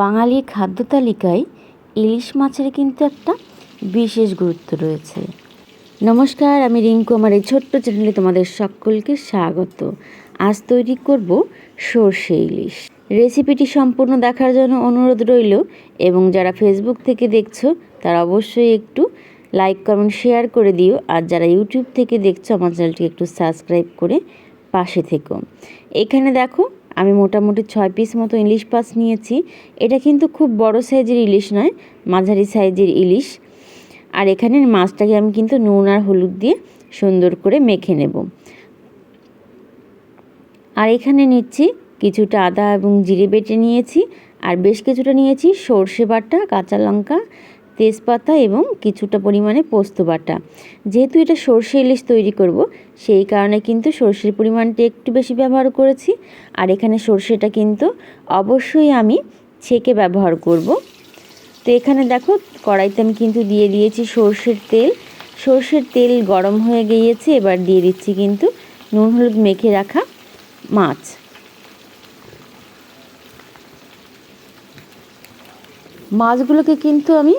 বাঙালির খাদ্য তালিকায় ইলিশ মাছের কিন্তু একটা বিশেষ গুরুত্ব রয়েছে। নমস্কার, আমি রিঙ্কু। আমার এই ছোট্ট চ্যানেলে তোমাদের সকলকে স্বাগত। আজ তৈরি করব সর্ষে ইলিশ। রেসিপিটি সম্পূর্ণ দেখার জন্য অনুরোধ রইল এবং যারা ফেসবুক থেকে দেখছ, তারা অবশ্যই একটু লাইক কমেন্ট শেয়ার করে দিও। আর যারা ইউটিউব থেকে দেখছ, আমার চ্যানেলটি একটু সাবস্ক্রাইব করে পাশে থেকো। এখানে দেখো আমি মোটামুটি ছয় পিস মতো ইলিশ মাছ নিয়েছি। এটা কিন্তু খুব বড় সাইজের ইলিশ নয়, মাঝারি সাইজের ইলিশ। আর এখানে মাছটাকে আমি কিন্তু নুন আর হলুদ দিয়ে সুন্দর করে মেখে নেব। আর এখানে নিচ্ছি কিছুটা আদা এবং জিরে বেটে নিয়েছি, আর বেশ কিছুটা নিয়েছি সর্ষে বাটা, কাঁচা লঙ্কা তেজপাতা এবং কিছুটা পরিমাণে পোস্ত বাটা। যেহেতু এটা সর্ষে ইলিশ তৈরি করব, সেই কারণে কিন্তু সর্ষের পরিমাণটা একটু বেশি ব্যবহার করেছি। আর এখানে সর্ষেটা কিন্তু অবশ্যই আমি ছেঁকে ব্যবহার করব। তো এখানে দেখো, কড়াইতে আমি কিন্তু দিয়ে দিয়েছি সর্ষের তেল। সর্ষের তেল গরম হয়ে গিয়েছে, এবার দিয়ে দিচ্ছি কিন্তু নুন হলুদ মেখে রাখা মাছ। মাছগুলোকে কিন্তু আমি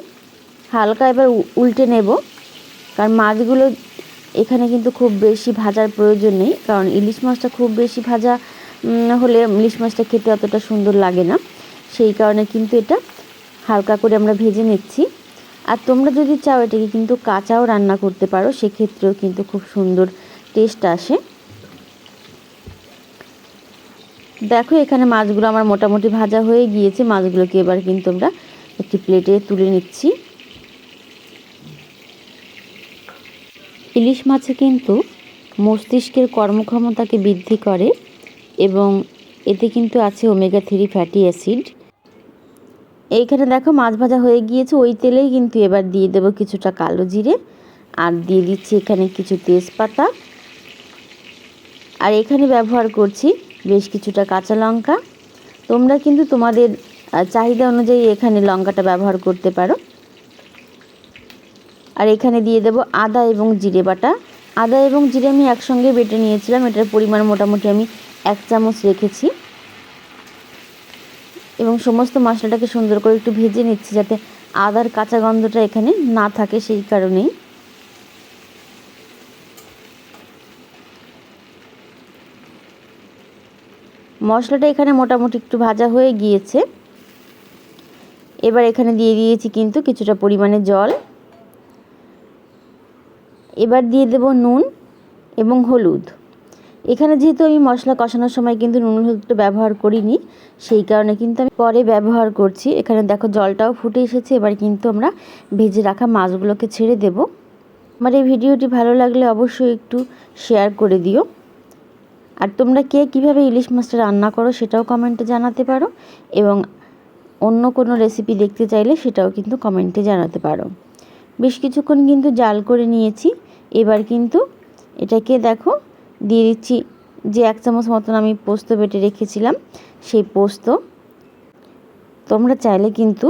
হালকা এবার উল্টে নেব। কারণ মাছগুলো এখানে কিন্তু খুব বেশি ভাজার প্রয়োজন নেই। কারণ ইলিশ মাছটা খুব বেশি ভাজা হলে ইলিশ মাছটা খেতে অতটা সুন্দর লাগে না। সেই কারণে কিন্তু এটা হালকা করে আমরা ভেজে নিচ্ছি। আর তোমরা যদি চাও এটাকে কিন্তু কাঁচাও রান্না করতে পারো, সেক্ষেত্রেও কিন্তু খুব সুন্দর টেস্ট আসে। দেখো, এখানে মাছগুলো আমার মোটামুটি ভাজা হয়ে গিয়েছে। মাছগুলোকে এবার কিন্তু আমরা একটি প্লেটে তুলে নিচ্ছি। ইলিশ মাছে কিন্তু মস্তিষ্কের কর্মক্ষমতাকে বৃদ্ধি করে এবং এতে কিন্তু আছে ওমেগা থ্রি ফ্যাটি অ্যাসিড এইখানে দেখো মাছ ভাজা হয়ে গিয়েছে, ওই তেলেই কিন্তু এবার দিয়ে দেবো কিছুটা কালো জিরে। আর দিয়ে দিচ্ছি এখানে কিছু তেজপাতা। আর এখানে ব্যবহার করছি বেশ কিছুটা কাঁচা লঙ্কা। তোমরা কিন্তু তোমাদের চাহিদা অনুযায়ী এখানে লঙ্কাটা ব্যবহার করতে পারো। আর এখানে দিয়ে দেব আদা এবং জিরে বাটা। আদা এবং জিরে আমি একসঙ্গে বেটে নিয়েছিলাম, এটার পরিমাণ মোটামুটি আমি এক চামচ রেখেছি। এবং সমস্ত মশলাটাকে সুন্দর করে একটু ভেজে নিচ্ছি যাতে আদার কাঁচা গন্ধটা এখানে না থাকে সেই কারণেই। মশলাটা এখানে মোটামুটি একটু ভাজা হয়ে গিয়েছে। এবার এখানে দিয়ে দিয়েছি কিন্তু কিছুটা পরিমাণে জল। এবার দিয়ে দেব নুন এবং হলুদ। এখানে যেহেতু আমি মশলা কষানোর সময় কিন্তু নুন হলুদটা ব্যবহার করিনি, সেই কারণে কিন্তু আমি পরে ব্যবহার করছি। এখানে দেখো জলটাও ফুটে এসেছে, এবার কিন্তু আমরা ভেজে রাখা মাছগুলোকে ছেড়ে দেব। আমার এই ভিডিওটি ভালো লাগলে অবশ্যই একটু শেয়ার করে দিও। আর তোমরা কে কীভাবে ইলিশ মাছটা রান্না করো সেটাও কমেন্টে জানাতে পারো এবং অন্য কোনো রেসিপি দেখতে চাইলে সেটাও কিন্তু কমেন্টে জানাতে পারো। বেশ কিছুক্ষণ কিন্তু জাল করে নিয়েছি। এবার কিন্তু এটাকে দেখো, দিয়ে দিচ্ছি যে এক চামচ মতন আমি পোস্ত বেটে রেখেছিলাম, সেই পোস্ত। তোমরা চাইলে কিন্তু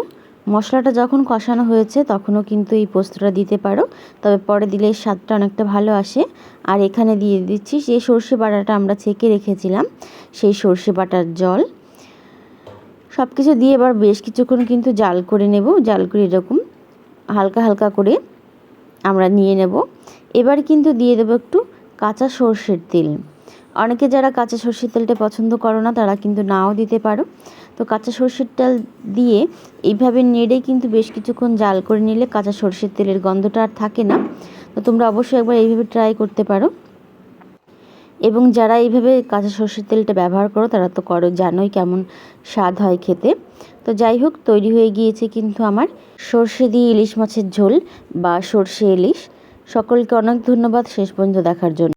মশলাটা যখন কষানো হয়েছে তখনও কিন্তু এই পোস্তটা দিতে পারো। তবে পরে দিলে স্বাদটা অনেকটা ভালো আসে। আর এখানে দিয়ে দিচ্ছি যে সর্ষে বাটাটা আমরা ছেঁকে রেখেছিলাম, সেই সর্ষে বাটার জল। সব কিছু দিয়ে এবার বেশ কিছুক্ষণ কিন্তু জাল করে নেব। জাল করে এরকম হালকা হালকা করে আমরা নিয়ে নেব। এবার কিন্তু দিয়ে দেবো একটু কাঁচা সর্ষের তেল। অনেকে যারা কাঁচা সর্ষের তেলটা পছন্দ করো না, তারা কিন্তু নাও দিতে পারো। তো কাঁচা সর্ষের তেল দিয়ে এইভাবে নেড়ে কিন্তু বেশ কিছুক্ষণ জাল করে নিলে কাঁচা সর্ষের তেলের গন্ধটা আর থাকে না। তো তোমরা অবশ্যই একবার এইভাবে ট্রাই করতে পারো। এবং যারা এইভাবে কাঁচা সর্ষের তেলটা ব্যবহার করো, তারা তো করো, জানোই কেমন স্বাদ হয় খেতে। তো যাই হোক, তৈরি হয়ে গিয়েছে কিন্তু আমার সর্ষে দিয়ে ইলিশ মাছের ঝোল বা সর্ষে ইলিশ। সকলকে অনেক ধন্যবাদ শেষ পর্যন্ত দেখার জন্য।